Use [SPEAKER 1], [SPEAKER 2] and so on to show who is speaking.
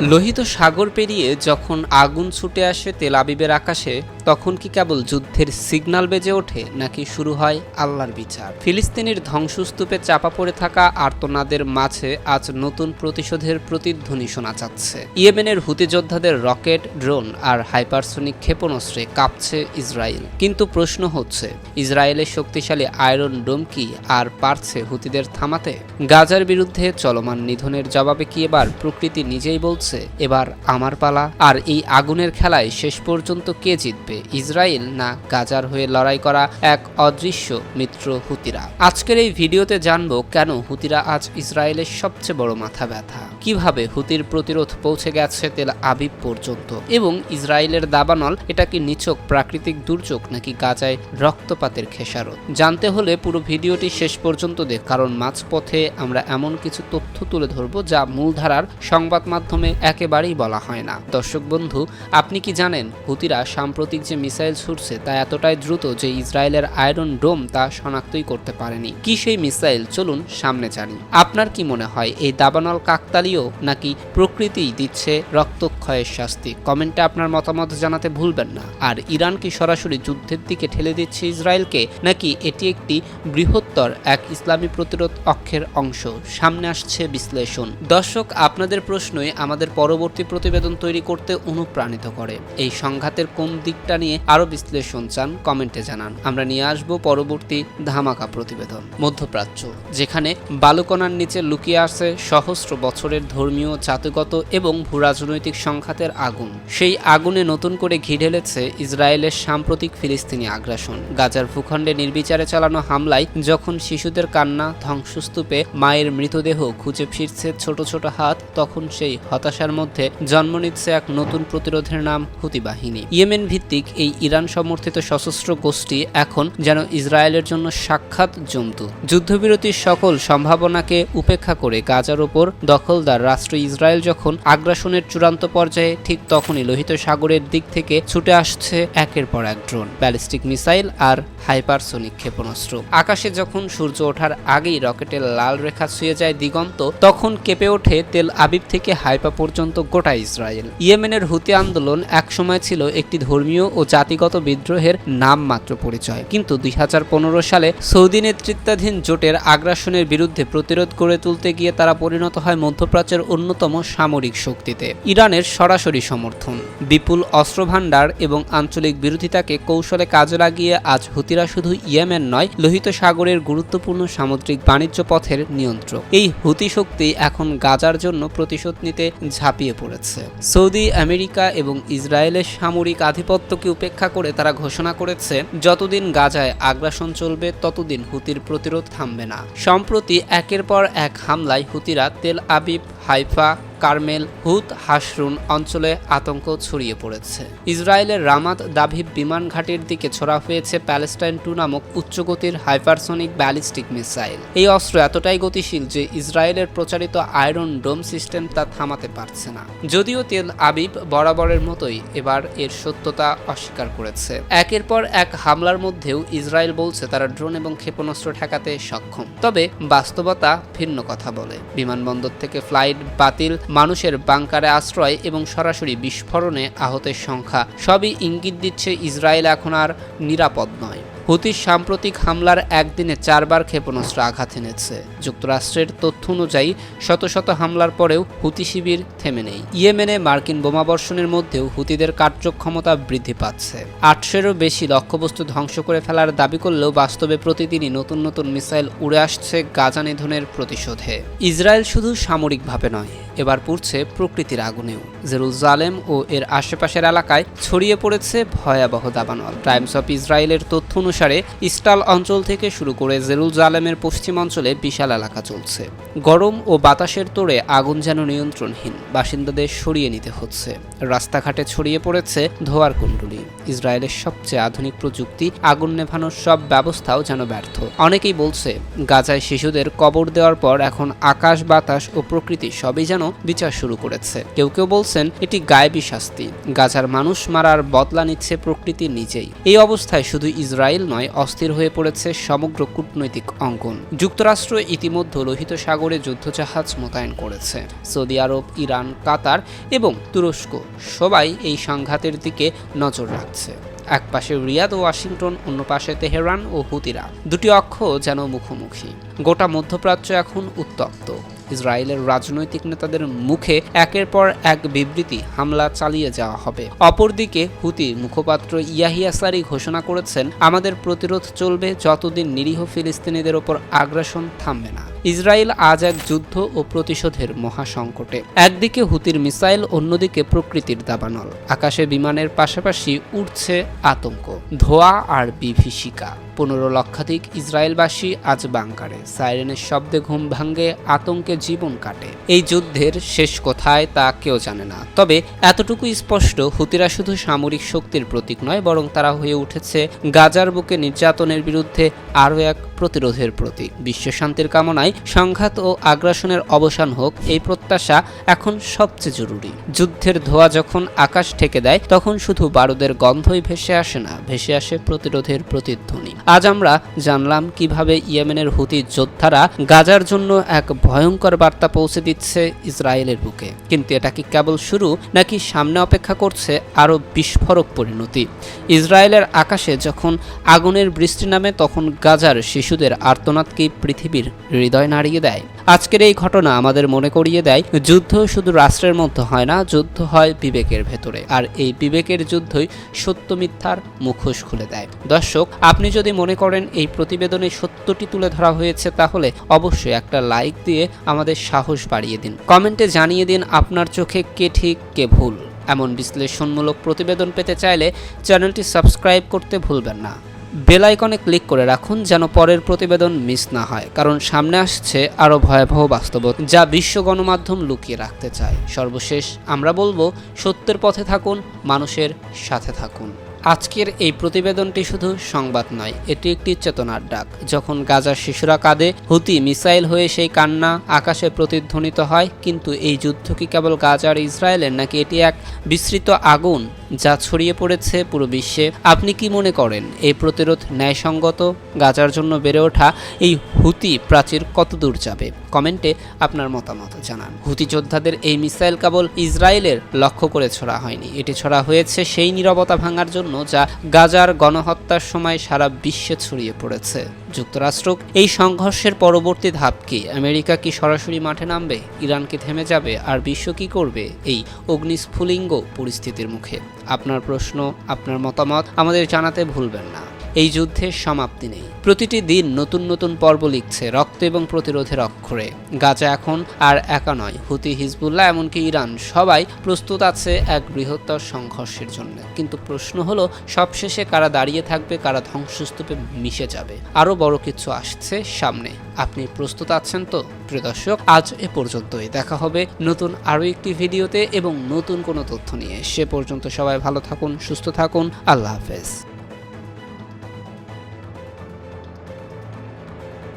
[SPEAKER 1] লোহিত সাগর পেরিয়ে যখন আগুন ছুটে আসে তেল আবিবের আকাশে, তখন কি কেবল যুদ্ধের সিগন্যাল বেজে ওঠে নাকি শুরু হয় আল্লাহর বিচার? ফিলিস্তিনির ধ্বংসস্তূপে চাপা পড়ে থাকা আর্তনাদের মাঝে আজ নতুন প্রতিশোধের প্রতিধ্বনি শোনা যাচ্ছে। ইয়েমেনের হুতি যোদ্ধাদের রকেট, ড্রোন আর হাইপারসনিক ক্ষেপণাস্ত্রে কাঁপছে ইসরায়েল। কিন্তু প্রশ্ন হচ্ছে, ইসরায়েলের শক্তিশালী আয়রন ডোম কি আর পারছে হুতিদের থামাতে? গাজার বিরুদ্ধে চলমান নিধনের জবাবে কি এবার প্রকৃতি নিজেই বলছে? এবার আমার পালা। আর এই আগুনের খেলায় শেষ পর্যন্ত কে জিতবে? ইসরায়েল না গাজার হয়ে লড়াই করা এক অদৃশ্য মিত্র হুতিরা? আজকের এই ভিডিওতে জানব কেন হুতিরা আজ ইসরায়েলের সবচেয়ে বড় মাথা ব্যথা। কীভাবে হুতির প্রতিরোধ পৌঁছে গেছে তেল আবিব পর্যন্ত? এবং ইসরায়েলের দাবানল, এটা কি নিছক প্রাকৃতিক দুর্যোগ নাকি গাজায় রক্তপাতের খেসারত? জানতে হলে পুরো ভিডিওটি শেষ পর্যন্ত দেখ, কারণ মাঝপথে আমরা এমন কিছু তথ্য তুলে ধরব যা মূলধারার সংবাদ মাধ্যমে একেবারেই বলা হয় না। দর্শক বন্ধু, আপনি কি জানেন হুতিরা সাম্প্রতিক যে মিসাইল ছুটছে তা এতটাই দ্রুত যে ইসরায়েলের আয়রন ডোম তা শনাক্তই করতে পারেনি? কি সেই মিসাইল? চলুন সামনে জানি। আপনার কি মনে হয়, এই দাবানল কাকতালীয় নাকি প্রকৃতিই দিচ্ছে রক্তক্ষয়ের শাস্তি? কমেন্টে আপনার মতামত জানাতে ভুলবেন না। আর ইরান কি সরাসরি যুদ্ধের দিকে ঠেলে দিচ্ছে ইসরায়েলকে? নাকি এটি একটি বৃহত্তর এক ইসলামী প্রতিরোধ অক্ষের অংশ? সামনে আসছে বিশ্লেষণ। দর্শক, আপনাদের প্রশ্নই আমাদের পরবর্তী প্রতিবেদন তৈরি করতে অনুপ্রাণিত করে। এই সংঘাতের কোন দিকটা নিয়ে আরও বিশ্লেষণ চান কমেন্টে জানান। আমরা নিয়ে আসব পরবর্তী ধামাকা প্রতিবেদন। মধ্যপ্রাচ্য, যেখানে বালুকণার নিচে লুকিয়ে আছে সহস্র বছরের ধর্মীয়, জাতিগত এবং ভূরাজনৈতিক সংঘাতের আগুন। সেই আগুনে নতুন করে ঘি ঢেলেছে ইসরায়েলের সাম্প্রতিক ফিলিস্তিনি আগ্রাসন। গাজার ভূখণ্ডে নির্বিচারে চালানো হামলায় যখন শিশুদের কান্না, ধ্বংসস্তূপে মায়ের মৃতদেহ খুঁজে ফিরছে ছোট ছোট হাত, তখন সেই হতাশার মধ্যে জন্ম নিচ্ছে এক নতুন প্রতিরোধের নাম হুতি বাহিনী। ইয়েমেন ভিত্তিক এই ইরান সমর্থিত সশস্ত্র গোষ্ঠী এখন যেন ইসরায়েলের জন্য সাক্ষাৎ জন্তু। যুদ্ধবিরতির সকল সম্ভাবনাকে উপেক্ষা করে গাজার ওপর দখলদার রাষ্ট্র ইসরায়েল যখন আগ্রাসনের চূড়ান্ত পর্যায়ে, ঠিক তখনই লোহিত সাগরের দিক থেকে ছুটে আসছে একের পর এক ড্রোন, ব্যালিস্টিক মিসাইল আর হাইপারসোনিক ক্ষেপণাস্ত্র। আকাশে যখন সূর্য ওঠার আগেই রকেটের লাল রেখা ছুঁয়ে যায় দিগন্ত, তখন কেঁপে ওঠে তেল আবিব থেকে হাইপা পর্যন্ত গোটা ইসরায়েল। ইয়েমেনের হুতি আন্দোলন একসময় ছিল একটি ধর্মীয় ও জাতিগত বিদ্রোহের নামমাত্র পরিচয়। কিন্তু দুই হাজার পনেরো সালে সৌদি নেতৃত্বাধীন জোটের আগ্রাসনের বিরুদ্ধে প্রতিরোধ গড়ে তুলতে গিয়ে তারা পরিণত হয় মধ্যপ্রাচ্যের অন্যতম সামরিক শক্তিতে। ইরানের সরাসরি সমর্থন, বিপুল অস্ত্রভাণ্ডার এবং আঞ্চলিক বিরোধিতাকে কৌশলে কাজে লাগিয়ে আজ হুতিরা শুধু ইয়েমেন নয়, লোহিত সাগরের গুরুত্বপূর্ণ সামুদ্রিক বাণিজ্য পথের নিয়ন্ত্রক। এই হুতি শক্তি এখন গাজার জন্য প্রতিশোধ নিতে ঝাঁপিয়ে পড়েছে। সৌদি, আমেরিকা এবং ইসরায়েলের সামরিক আধিপত্যকে উপেক্ষা করে তারা ঘোষণা করেছে, যতদিন গাজায় আগ্রাসন চলবে, ততদিন হুতির প্রতিরোধ থামবে না। সম্প্রতি একের পর এক হামলায় হুতিরা Tel Aviv Haifa Carmel, Hod Hasharon অঞ্চলে আতঙ্ক ছড়িয়ে পড়েছে। ইসরায়েলের রামাত দাভিব বিমান ঘাটির দিকে ছড়া হয়েছে প্যালেস্টাইন টু নামক উচ্চগতির হাইপারসনিক ব্যালিস্টিক মিসাইল। এই অস্ত্র এতটাই গতিশীল যে ইসরায়েলের প্রচারিত আয়রন ডোম সিস্টেম তা থামাতে পারছে না। যদিও তেল আবিব বরাবরের মতোই এবার এর সত্যতা অস্বীকার করেছে। একের পর এক হামলার মধ্যেও ইসরায়েল বলছে তারা ড্রোন এবং ক্ষেপণাস্ত্র ঠেকাতে সক্ষম। তবে বাস্তবতা ভিন্ন কথা বলে। বিমানবন্দর থেকে ফ্লাইট বাতিল মানুষের বাংকারে আশ্রয় এবং সরাসরি বিস্ফোরণে আহতের সংখ্যা। সবই ইঙ্গিত দিচ্ছে ইসরায়েল এখন আর নিরাপদ নয়। হুতির সাম্প্রতিক হামলার একদিনে চারবার ক্ষেপণাস্ত্র আঘাত এনেছে। যুক্তরাষ্ট্রের তথ্য অনুযায়ী, শত শত হামলার পরেও হুতি শিবির থেমে নেই। ইয়েমেনে মার্কিন বোমাবর্ষণের মধ্যেও হুতিদের কার্যক্ষমতা বৃদ্ধি পাচ্ছে। আটশোরও বেশি লক্ষ্যবস্তু ধ্বংস করে ফেলার দাবি করলেও বাস্তবে প্রতিদিনই নতুন নতুন মিসাইল উড়ে আসছে গাজা নিধনের প্রতিশোধে। ইসরায়েল শুধু সামরিকভাবে নয়, এবার পুড়ছে প্রকৃতির আগুনেও। জেরুজালেম ও এর আশেপাশের এলাকায় ছড়িয়ে পড়েছে ভয়াবহ দাবানল। টাইমস অফ ইসরায়েলের তথ্য অনুসারে ইস্টাল অঞ্চল থেকে শুরু করে জেরুজালেমের পশ্চিম অঞ্চলে বিশাল এলাকা চলছে। গরম ও বাতাসের তোড়ে আগুন যেন নিয়ন্ত্রণহীন, বাসিন্দাদের সরিয়ে নিতে হচ্ছে। রাস্তাঘাটে ছড়িয়ে পড়েছে ধোয়ার কুণ্ডুলি। ইসরায়েলের সবচেয়ে আধুনিক প্রযুক্তি, আগুন নেভানোর সব ব্যবস্থাও যেন ব্যর্থ। অনেকেই বলছে, গাজায় শিশুদের কবর দেওয়ার পর এখন আকাশ, বাতাস ও প্রকৃতি সবই যেন বিচার শুরু করেছে। কেউ কেউ বলছেন, এটি গায়েবী শাস্তি। গাজার মানুষ মারার বদলা নিচ্ছে প্রকৃতি নিজেই। এই অবস্থায় শুধু ইসরায়েল নয়, অস্থির হয়ে পড়েছে সমগ্র কূটনৈতিক অঙ্গন। যুক্তরাষ্ট্র ইতিমধ্যে লোহিত সাগরে যুদ্ধজাহাজ মোতায়েন করেছে। সৌদি আরব, ইরান, কাতার এবং তুরস্ক সবাই এই সংঘাতের দিকে নজর রাখছে। এক পাশে রিয়াদ ও ওয়াশিংটন, অন্য পাশে তেহরান ও হুতিরা। দুটি অক্ষ যেন মুখোমুখি। গোটা মধ্যপ্রাচ্য এখন উত্তপ্ত। ইসরায়েলের রাজনৈতিক নেতাদের মুখে একের পর এক বিবৃতি হামলা চালিয়ে যাওয়া হবে। অপরদিকে হুতি মুখপাত্র ইয়াহিয়া সারি ঘোষণা করেছেন, আমাদের প্রতিরোধ চলবে যতদিন নিরীহ ফিলিস্তিনিদের ওপর আগ্রাসন থামবে না। ইসরায়েল আজ এক যুদ্ধ ও প্রতিশোধের মহাসংকটে। একদিকে হুতির মিসাইল, অন্যদিকে প্রকৃতির দাবানল। আকাশে বিমানের পাশাপাশি উঠছে আতঙ্ক, ধোয়া আর বিভীষিকা। পনেরো লক্ষাধিক ইসরায়েলবাসী আজ বাংকারে। সাইরেনের শব্দে ঘুম ভাঙ্গে আতঙ্কে জীবন কাটে। এই যুদ্ধের শেষ কোথায় তা কেউ জানে না। তবে এতটুকু স্পষ্ট, হুতিরা শুধু সামরিক শক্তির প্রতীক নয়, বরং তারা হয়ে উঠেছে গাজার বুকে নির্যাতনের বিরুদ্ধে আরও এক প্রতিরোধের প্রতীক বিশ্ব শান্তির কামনায় সংঘাত ও আগ্রাসনের অবসান হোক, এই প্রত্যাশা এখন সবচেয়ে জরুরি। যুদ্ধের ধোয়া যখন আকাশ ঠেকে দেয়, তখন শুধু বারুদের গন্ধই ভেসে আসে না, ভেসে আসে প্রতিরোধের প্রতিধ্বনি। আজ আমরা জানলাম কীভাবে ইয়েমেনের হুতি যোদ্ধারা গাজার জন্য এক ভয়ঙ্কর বার্তা পৌঁছে দিচ্ছে ইসরায়েলের বুকে। কিন্তু এটা কি কেবল শুরু, নাকি সামনে অপেক্ষা করছে আরও বিস্ফোরক পরিণতি? ইসরায়েলের আকাশে যখন আগুনের বৃষ্টি নামে, তখন গাজার শিশুদের আর্তনাদকে পৃথিবীর হৃদয় নাড়িয়ে দেয়। আজকের এই ঘটনা আমাদের মনে করিয়ে দেয়, যুদ্ধ শুধু রাষ্ট্রের মধ্যে হয় না, যুদ্ধ হয় বিবেকের ভেতরে। আর এই বিবেকের যুদ্ধই সত্য মিথ্যার মুখোশ খুলে দেয়। দর্শক, আপনি যদি মনে করেন এই প্রতিবেদনে সত্যটি তুলে ধরা হয়েছে, তাহলে অবশ্যই একটা লাইক দিয়ে আমাদের সাহস বাড়িয়ে দিন। কমেন্টে জানিয়ে দিন আপনার চোখে কে ঠিক, কে ভুল। এমন বিশ্লেষণমূলক প্রতিবেদন পেতে চাইলে চ্যানেলটি সাবস্ক্রাইব করতে ভুলবেন না। বেল আইকনে ক্লিক করে রাখুন যেন পরের প্রতিবেদন মিস না হয়, কারণ সামনে আসছে আরও ভয়াবহ বাস্তবতা যা বিশ্ব গণমাধ্যম লুকিয়ে রাখতে চায়। সর্বশেষ আমরা বলব, সত্যের পথে থাকুন, মানুষের সাথে থাকুন। আজকের এই প্রতিবেদনটি শুধু সংবাদ নয়, এটি একটি চেতনার ডাক। যখন গাজার শিশুরা কাঁদে, হুতি মিসাইল হয়ে সেই কান্না আকাশে প্রতিধ্বনিত হয়, কিন্তু এই যুদ্ধ কি কেবল গাজার ইসরায়েলের নাকি এটি এক বিস্তৃত আগুন? যা ছড়িয়ে পড়েছে পুরো বিশ্বে। আপনি কি মনে করেন, এই প্রতিরোধ ন্যায়সঙ্গত? গাজার জন্য বেড়ে ওঠা এই হুতি প্রাচীর কত দূর যাবে? কমেন্টে আপনার মতামত জানান। হুতি যোদ্ধাদের এই মিসাইল কেবল ইসরায়েলের লক্ষ্য করে ছড়া হয়নি। এটি ছড়া হয়েছে সেই নীরবতা ভাঙার জন্য যা গাজার গণহত্যার সময় সারা বিশ্বে ছড়িয়ে পড়েছে। যুক্তরাষ্ট্র, এই সংঘর্ষের পরবর্তী ধাপ কি? আমেরিকা কি সরাসরি মাঠে নামবে? ইরান কি থেমে যাবে? আর বিশ্ব কি করবে এই অগ্নিস্ফুলিঙ্গ পরিস্থিতির মুখে? আপনার প্রশ্ন আপনার মতামত আমাদের জানাতে ভুলবেন না। এই যুদ্ধের সমাপ্তি নেই। প্রতিটি দিন নতুন নতুন পর্ব লিখছে রক্ত এবং প্রতিরোধের অক্ষরে। গাজা এখন আর একা নয়। হুতি, হিজবুল্লাহ এমনকি ইরান সবাই প্রস্তুত আছে এক বৃহত্তর সংঘর্ষের জন্য। কিন্তু প্রশ্ন হলো, সবশেষে কারা দাঁড়িয়ে থাকবে, কারা ধ্বংসস্তূপে মিশে যাবে? আরও বড় কিছু আসছে সামনে। আপনি প্রস্তুত আছেন তো? প্রিয় দর্শক, আজ এ পর্যন্তই। দেখা হবে নতুন আরও একটি ভিডিওতে এবং নতুন কোনো তথ্য নিয়ে। সে পর্যন্ত সবাই ভালো থাকুন, সুস্থ থাকুন। আল্লাহ হাফেজ।